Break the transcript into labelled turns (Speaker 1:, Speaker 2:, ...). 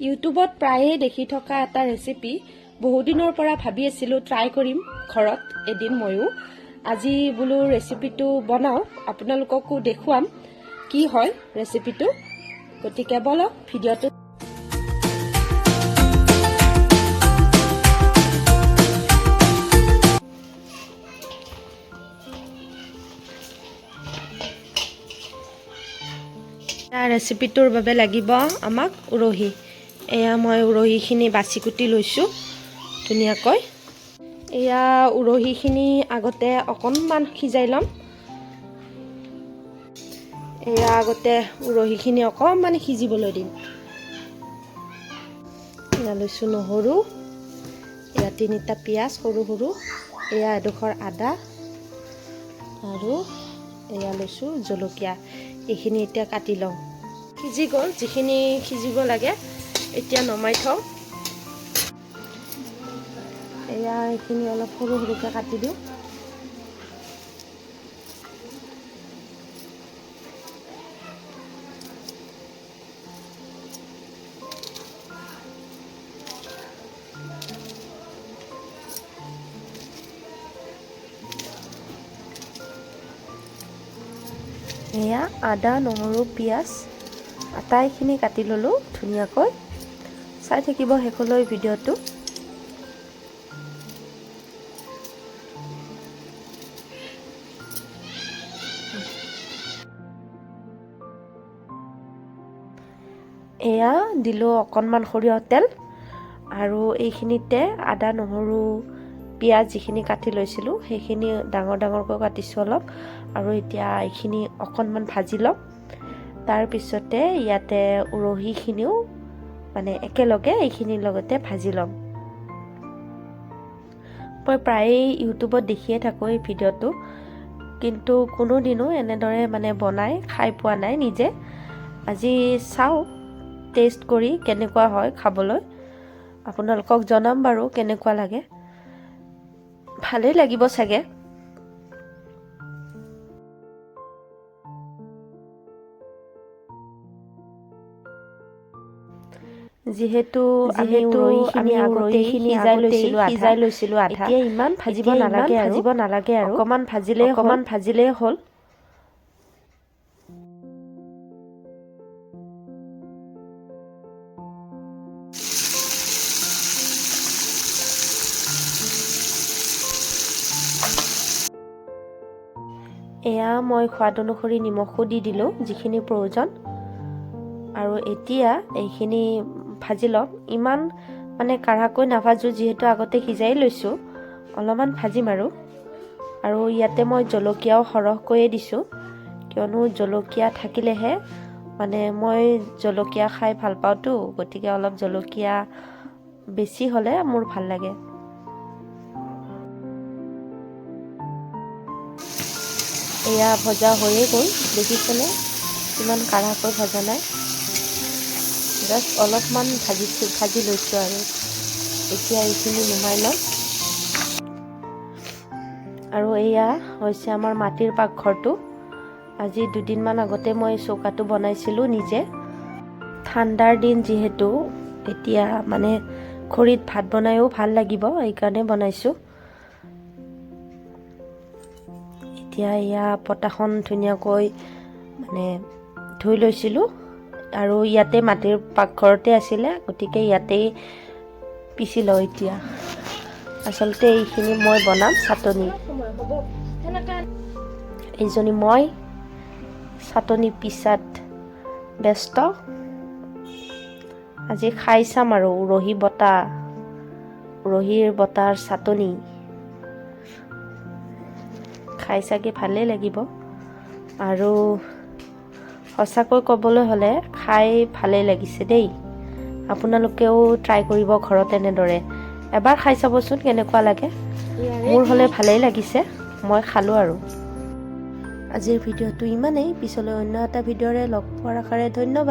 Speaker 1: ইউটিউবত প্ৰায়ে দেখি থকা এটা ৰেচিপি বহুদিনৰ পৰা ভাবি আছিলোঁ ট্ৰাই কৰিম ঘৰত এদিন ময়ো। আজি বোলো ৰেচিপিটো বনাওঁ আপোনালোককো দেখুৱাম কি হয় ৰেচিপিটো গতিকে বলক ভিডিঅ'টো ৰেচিপিটোৰ বাবে লাগিব আমাক উৰহি। এয়া মই উৰহিখিনি বাছি কুটি লৈছোঁ ধুনীয়াকৈ। এয়া উৰহিখিনি আগতে অকণমান সিজাই ল'ম। এয়া আগতে উৰহিখিনি অকণমান সিজিবলৈ দিম। এয়া লৈছোঁ নহৰু এয়া তিনিটা পিঁয়াজ সৰু সৰু এয়া এডোখৰ আদা আৰু এয়া লৈছোঁ জলকীয়া। এইখিনি এতিয়া কাটি লওঁ। সিজি গ'ল যিখিনি সিজিব লাগে এতিয়া নমাই থওঁ। এয়া এইখিনি অলপ সৰু সৰুকৈ কাটি দিওঁ। এয়া আদা, নহৰু, পিঁয়াজ, আটাইখিনি কাটি ল'লোঁ ধুনীয়াকৈ। চাই থাকিব শেষলৈ ভিডিঅ'টো। এয়া দিলোঁ অকণমান সৰিয়হ তেল আৰু এইখিনিতে আদা নহৰু পিঁয়াজ যিখিনি কাটি লৈছিলোঁ সেইখিনি ডাঙৰ ডাঙৰকৈ কাটিছোঁ অলপ আৰু এতিয়া এইখিনি অকণমান ভাজি ল'ম। তাৰপিছতে ইয়াতে উৰহিখিনিও মানে একেলগে এইখিনিৰ লগতে ভাজি ল'ম। মই প্ৰায়েই ইউটিউবত দেখিয়ে থাকোঁ এই ভিডিঅ'টো। কিন্তু কোনোদিনো এনেদৰে মানে বনাই খাই পোৱা নাই নিজে। আজি চাওঁ টেষ্ট কৰি কেনেকুৱা হয় খাবলৈ। আপোনালোকক জনাম বাৰু কেনেকুৱা লাগে। ভালেই লাগিব চাগে। যিহেতু যিহেতু আমি আগতেই সিজাই লৈছিলোঁ সিজাই লৈছিলোঁ আধা এতিয়া ইমান ভাজিব নালাগে ভাজিব নালাগে আৰু। অকণমান ভাজিলেই অকণমান ভাজিলেই হ'ল। এয়া মই সোৱাদ অনুসৰি নিমখো দি দিলোঁ যিখিনি প্ৰয়োজন। আৰু এতিয়া এইখিনি ভাজি ল'ম। ইমান মানে কাঢ়াকৈ নাভাজোঁ যিহেতু আগতে সিজাই লৈছোঁ। অলপমান ভাজিম আৰু। আৰু ইয়াতে মই জলকীয়াও সৰহকৈয়ে দিছোঁ। কিয়নো জলকীয়া থাকিলেহে মানে মই জলকীয়া খাই ভাল পাওঁতো। গতিকে অলপ জলকীয়া বেছি হ'লে মোৰ ভাল লাগে। এয়া ভজা হৈয়ে গ'ল। দেখিছেনে? ইমান কাঢ়াকৈ ভজা নাই। জাষ্ট অলপমান ভাজিছোঁ ভাজি লৈছোঁ আৰু। এতিয়া এইখিনি নুমাই ল'ম আৰু এয়া হৈছে আমাৰ মাটিৰ পাকঘৰটো। আজি দুদিনমান আগতে মই চৌকাটো বনাইছিলোঁ নিজে। ঠাণ্ডাৰ দিন যিহেতু এতিয়া মানে খৰিত ভাত বনায়ো ভাল লাগিব সেইকাৰণে বনাইছোঁ। এতিয়া এয়া পতাখন ধুনীয়াকৈ মানে ধুই লৈছিলোঁ। আৰু ইয়াতে মাটিৰ পাকঘৰতে আছিলে গতিকে ইয়াতেই পিচি লওঁ এতিয়া। আচলতে এইখিনি মই বনাম চাটনি। এইজনী মই চাটনি পিছাত ব্যস্ত। আজি খাই চাম আৰু উৰহি বটা উৰহিৰ বটাৰ চাটনি। খাই চাগে ভালেই লাগিব। আৰু সঁচাকৈ ক'বলৈ হ'লে খাই ভালেই লাগিছে দেই। আপোনালোকেও ট্ৰাই কৰিব ঘৰত এনেদৰে। এবাৰ খাই চাবচোন কেনেকুৱা লাগে। মোৰ হ'লে ভালেই লাগিছে মই খালোঁ আৰু। আজিৰ ভিডিঅ'টো ইমানেই পিছলৈ অন্য এটা ভিডিঅ'ৰে লগ পোৱাৰ আশাৰে ধন্যবাদ।